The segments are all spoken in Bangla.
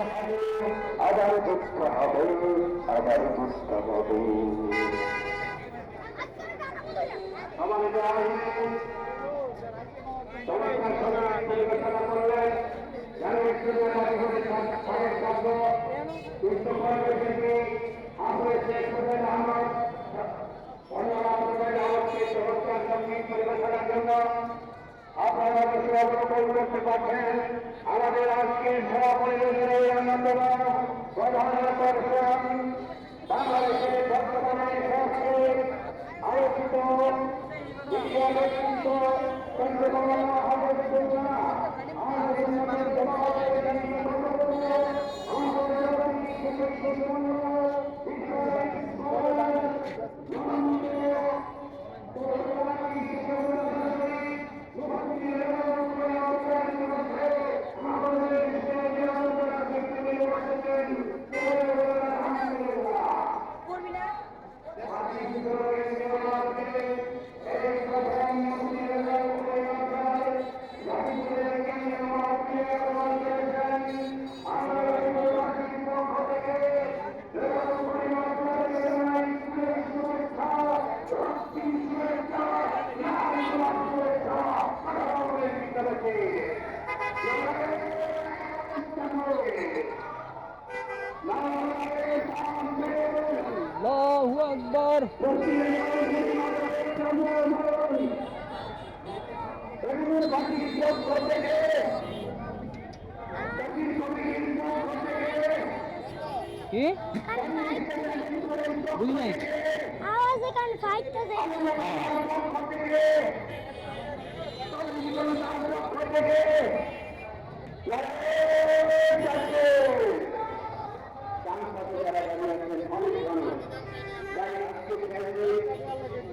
হবে আবার দেখতে হবে আবার বুঝতে হবে পরিবেশনার জন্য আপনারা অবশ্যই অবলম্বন করতে পারছেন। আমাদের আজকের সভা পরিবেশনের এই অন্যতম প্রধান আকর্ষণ বাংলাদেশের বর্তমানে সবচেয়ে আলোচিত আকবার কি? বুঝি নাই আওয়াজ এখানে ফাইটটা দেয় আজকে বিশাল ব্যাপারী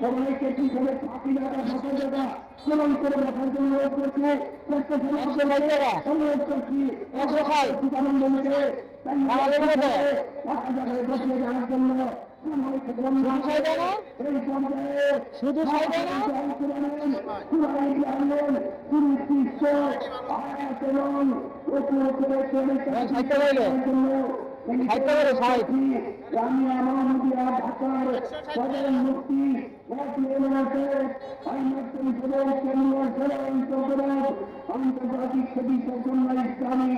সবাইকে কি করে জায়গা ফাঁকা জায়গা প্রমাণ করে দেখার জন্য অনুরোধ করছি। টাকা। অনুরোধ করছি। একশো মিলে আমাদের মতো। ফাঁকা জায়গায় বসে যাওয়ার জন্য শুধু ষাট টাকা হইল, ষাট। জামিয়া মোহাম্মদিয়া ঢাকার সরকারি চৌধুরী আন্তর্জাতিক ছবি সম্পন্ন ইসলামী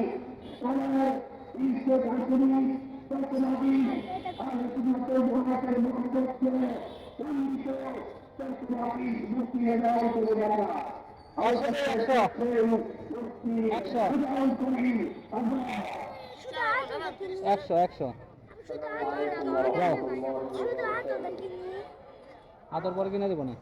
মুক্তি একশো একশো। আদর পরে কিনে দেবো না?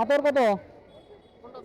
আতর কত?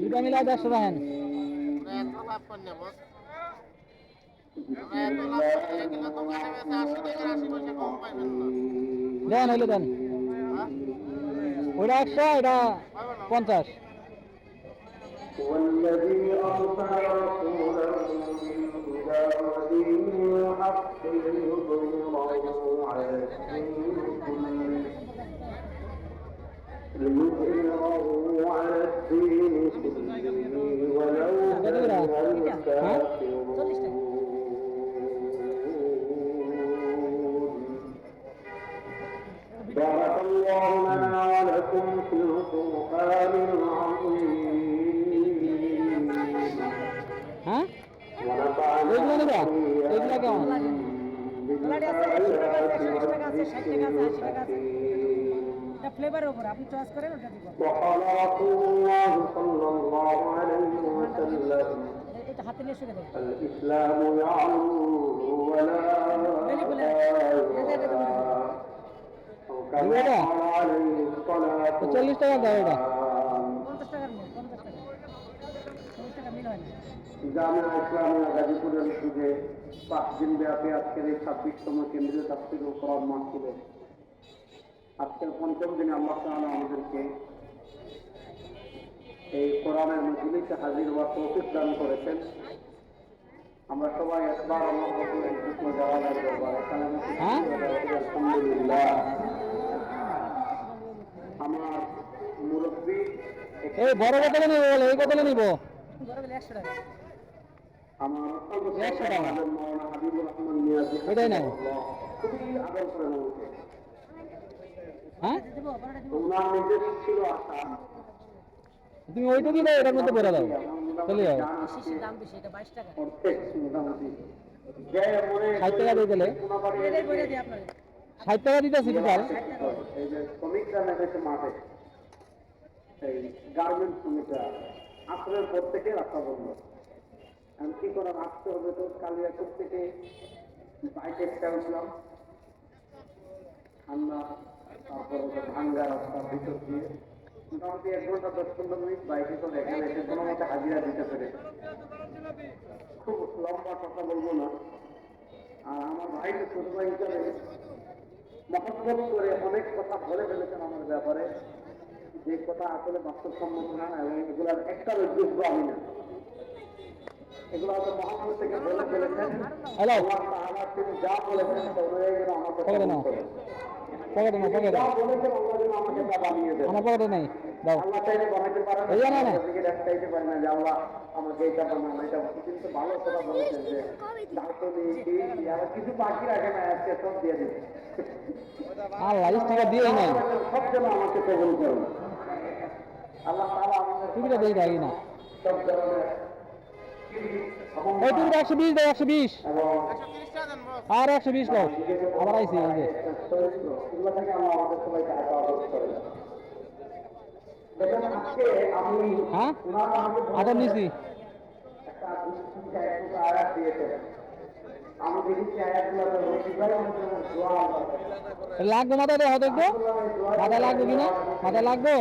দুইটা মিলে দেড়শো রাখেন দেন হইলে দেন ওইটা একশো এটা পঞ্চাশ والذي أرسل رسوله بالهدى ودين الحق ليظهره على الدين كله ليظهره على الدين كله ولو كره المكافرون ফ্লেভারের উপর আপনি চয়েস করেন ওটা দিব। এটা হাতে নিয়ে চল্লিশ টাকা দেয় এটা। জামিয়া ইসলামিয়া গাজীপুরের সুযোগে পাঁচ দিন ব্যাপী আজকের এই ছাব্বিশতম কেন্দ্রীয় ছাত্রীর উপর মাহফিলের আজকের পঞ্চম দিনে আল্লাহ তাআলা আমাদেরকে এই কোরআনের মজলিসে হাজির হওয়ার তৌফিক দান করেছেন। আমরা সবাই একবার আল্লাহ হ্যাঁ? আলহামদুলিল্লাহ। আমার মুরব্বী এই বড় বোতলে নিবো বলে এই বোতলে নিবো? আমার অত্যন্ত হাবিবুর রহমান নিয়াজি। খুবই আদর করেন আমাকে হ্যাঁ? তুমি ওইটুকুই দাও এটার মধ্যে ভরে দাও। চলে যাও। ষাট টাকা দিয়ে দিলে। ষাট টাকা দিতেছি এই গার্মেন্ট শ্রমিকরা আসরের পর থেকে রাস্তা বন্ধ আমি কি করার আসতে হবে তো কালিয়াচক থেকে বাইকে একটা উঠলাম ঠান্ডা তারপর ওটা ভাঙ্গা রাস্তার ভিতর দিয়ে মোটামুটি এক ঘণ্টা দশ পনেরো মিনিট বাইকে করে এখানে এসে কোনো মতে হাজিরা দিতে পেরে খুব লম্বা কথা বলব না আর আমার ভাই তো ছোট ভাই হিসাবে মহব্বত করে অনেক কথা বলে ফেলেছেন আমার ব্যাপারে যে কথা আসলে বাস্তবসম্মত না এবং এগুলার একটা যোগ্য আমি না এগুলো হয়তো মহাপুর থেকে বলে ফেলেছেন হ্যালো তিনি যা বলেছেন তা অনুযায়ী যেন আমাকে পকেটে। করেন। পকেটে আমার পকেটে নেই দাও না এই না, না। না আমাকে এটা বানানো এটা কিন্তু ভালো কথা বলেছেন যে কিছু বাকি রাখে না আজকে সব দিয়ে দিবে আল্লাহ স্টিকার দিয়েই নাই সব যেন আমাকে কবুল করুন আল্লাহ তাআলা আমাদের টুপিটা দিয়ে দেয় না সব ধরনের ওই একশো বিশ দাও, একশো বিশ। আর একশো বিশ দাও। আবার আইসি, এই হ্যাঁ? আদর নিছি। লাগবে মাথায় দেওয়া দেখব মাথায় লাগবে কিনা মাথায় লাগবো?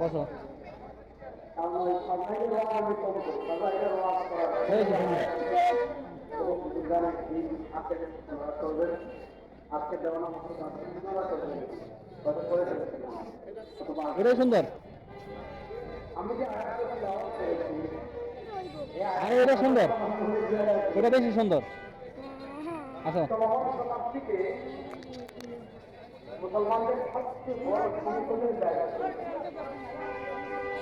বসো। আজকে করে এটাই সুন্দর। আমি যে আরে, এটা সুন্দর। এটা বেশি সুন্দর। আচ্ছা। মুসলমানদের সবচেয়ে বড় সংকটের জায়গা।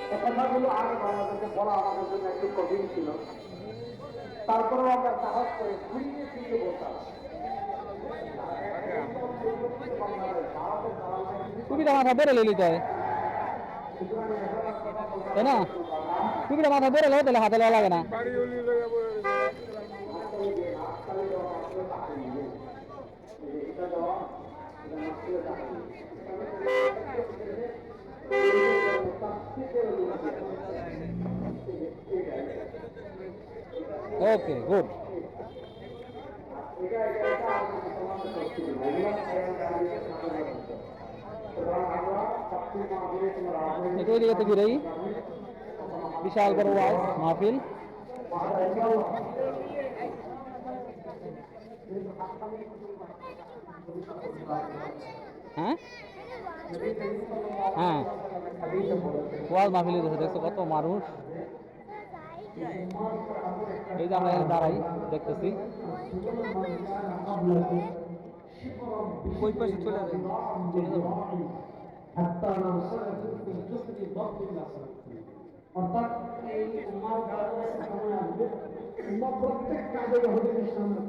এ কথাগুলো আগে বাংলাদেশে বলা আমাদের জন্য একটু কঠিন ছিল। তারপরেও আমরা সাহস করে ঘুরিয়ে ফিরিয়ে বলতাম। টুপিটা মাথা হয় তাই। না? টুপিটা মাথা বেড়ে লো তাহলে হাতে লাগা লাগে না। গুড এটাই দিকে থেকে রই বিশাল বড় ওয়াজ মাহফিল হ্যাঁ হ্যাঁ। ওয়াজ মাহফিলে দেখছ কত মানুষ? এই যে আমরা এখানে দাঁড়াই দেখতেছি। ওই পাশে চলে যাবে চলে যাব। অর্থাৎ এই উম্মার কারণে সময় আসবে। উম্মা প্রত্যেক কাজে ইহুদিদের সামনে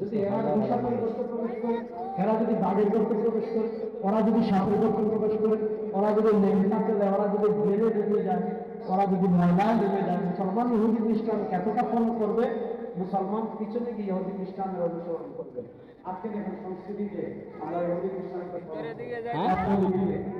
যদি এরা মুসাফির করতে প্রবেশ করে এরা যদি বাড়ির করতে প্রবেশ করে ওরা যদি করতে প্রবেশ করে ওরা যদি লেনটাকে দেয় ওরা যদি ব্লেডে ঢুকে যায় ওরা যদি ময়দান ডুবে যায় মুসলমান ইহুদি খ্রিস্টান এতটা ফলো করবে মুসলমান পিছনে গিয়ে ইহুদি খ্রিস্টানদের অনুসরণ করবে আজকে দেখেন সংস্কৃতিতে আমরা ইহুদি খ্রিস্টানকে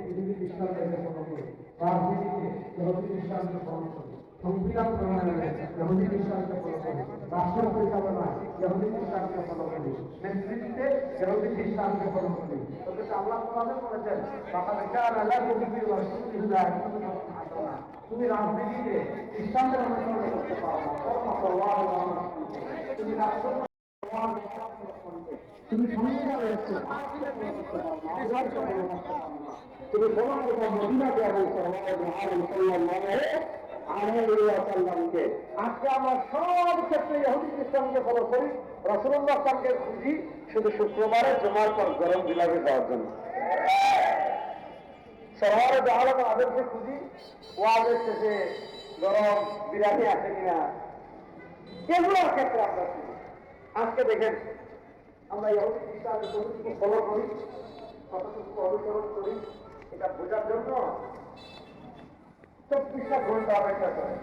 ইহুদি খ্রিস্টানদেরকে করি। রাজনীতিতে ইহুদি খ্রিস্টানকে follow করি। সংবিধান প্রণয়নে ইহুদি খ্রিস্টানকে follow করি। রাষ্ট্র পরিচালনায় ইহুদি খ্রিস্টানকে follow করি। নেতৃত্বে ইহুদি খ্রিস্টানকে follow করি। অথচ আল্লাহ কোরআনে বলেছেন, "ফাকাদ কানা লাকুম ফি রাসূলিল্লাহি উসওয়াতুন হাসানাহ।" তুমি রাজনীতিতে সাল্লাল্লাহু আলাইহি। তুমি তুমি তুমি প্রমাণ করব মদিনাকে এবং সাল্লামকে আজকে আমরা সব ক্ষেত্রে ইহুদি, খ্রিস্টানকে ফলো করি। রসুল্লাহ আসলামকে খুঁজি শুধু শুক্রবারে, জমার পর গরম বিলাপে যাওয়ার জন্য। শহরে দেওয়ালে তাদেরকে খুঁজি ওয়াজের শেষে গরম বিরানি আছে কিনা। এগুলোর ক্ষেত্রে আমরা আজকে দেখেন, আমরা ইহুদি, খ্রিস্টানকে ফলো করি, কতটুকু অনুসরণ করি, এটা বোঝার জন্য চব্বিশটা ঘণ্টা অপেক্ষা করে।